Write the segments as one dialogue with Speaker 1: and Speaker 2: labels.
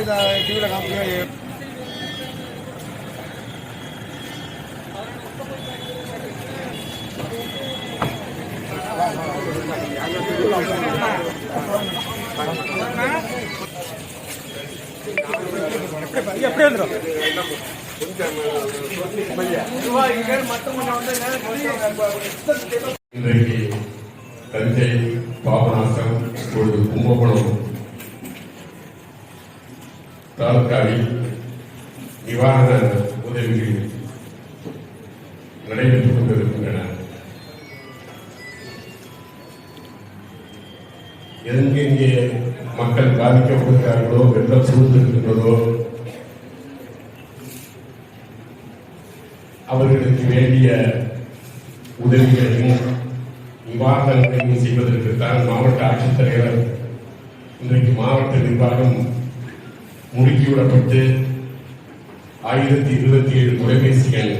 Speaker 1: இந்த டிவியில் காமிக்க எப்படி வந்துடும்
Speaker 2: இன்றைக்கு தஞ்சை பாபநாசம் இப்பொழுது கும்பகோணம் தாலுகாவில் நிவாரண உதவிகள் நடைபெற்றுக் கொண்டிருக்கின்றன. எங்கெங்கே மக்கள் பாதிக்கப்படுகிறார்களோ வெள்ளம் சூழ்ந்திருக்கின்றதோ அவர்களுக்கு வேண்டிய உதவிகளையும் நிவாரணங்களையும் செய்வதற்குத்தான் மாவட்ட ஆட்சித்தலைவர் இன்றைக்கு மாவட்ட நிர்வாகம் முடுக்கிவிடப்பட்டு ஆயிரத்தி இருபத்தி ஏழு தொலைபேசிகள்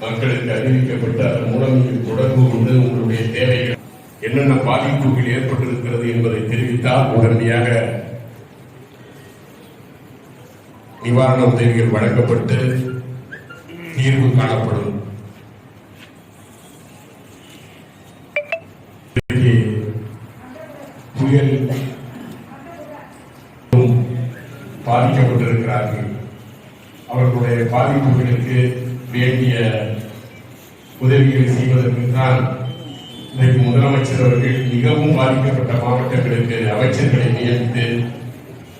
Speaker 2: மக்களுக்கு அறிவிக்கப்பட்டு அதன் மூலம் நீங்கள் தொடர்பு கொண்டு உங்களுடைய தேவைகள் என்னென்ன பாதிப்புகள் ஏற்பட்டிருக்கிறது என்பதை தெரிவித்தால் உடனடியாக நிவாரண உதவிகள் வழங்கப்பட்டு தீர்வு காணப்படும். புயல் பாதிக்கப்பட்டிருக்கிறார்கள். அவர்களுடைய பாதிப்புகளுக்கு வேண்டிய உதவிகளை செய்வதற்கு தான் இன்றைக்கு முதலமைச்சர் அவர்கள் மிகவும் பாதிக்கப்பட்ட மாவட்டங்களுக்கு அமைச்சர்களை நியமித்து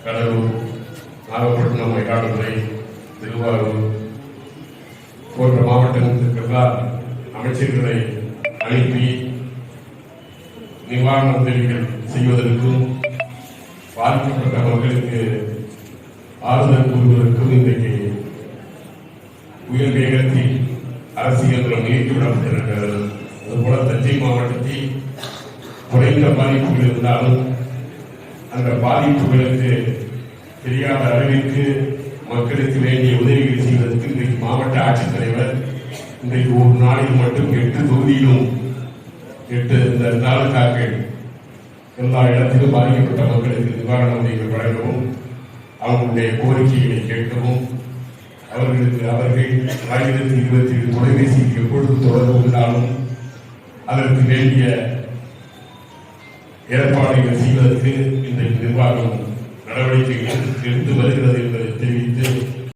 Speaker 2: கடலூர் நாகப்பட்டினம் மயிலாடுதுறை திருவாரூர் போன்ற மாவட்டங்களுக்கெல்லாம் அமைச்சர்களை அனுப்பி நிவாரண உதவிகள் செய்வதற்கும் பாதிக்கப்பட்ட மக்களுக்கு ஆளுநர் கூறுவதற்கும் இன்றைக்கு உயர் வேகத்தில் அரசியல் நீக்கிவிடப்பட்டிருக்கிறது அதுபோல தஞ்சை மாவட்டத்தில் குறைந்த பாதிப்புகள் இருந்தாலும் அந்த பாதிப்புகளுக்கு தெரியாத அளவிற்கு மக்களுக்கு வேண்டிய உதவிகள் செய்வதற்கு இன்றைக்கு மாவட்ட ஆட்சித்தலைவர் இன்றைக்கு ஒரு நாளில் மட்டும் எட்டு தொகுதியிலும் எட்டு இந்த தாலுகாக்கள் எல்லா இடத்திலும் பாதிக்கப்பட்ட மக்களுக்கு நிவாரண உதவிகள் வழங்கவும் அவர்களுடைய கோரிக்கைகளை கேட்கவும் அவர்களுக்கு அவர்கள் ஆயிரத்தி இருபத்தி ஏழு தொலைபேசியில் எப்பொழுது தொடர்பு கொண்டாலும் அதற்கு வேண்டிய ஏற்பாடுகள் செய்வதற்கு இன்றைக்கு நிர்வாகம் நடவடிக்கைகள் எடுத்து வருகிறது என்பதை தெரிவித்து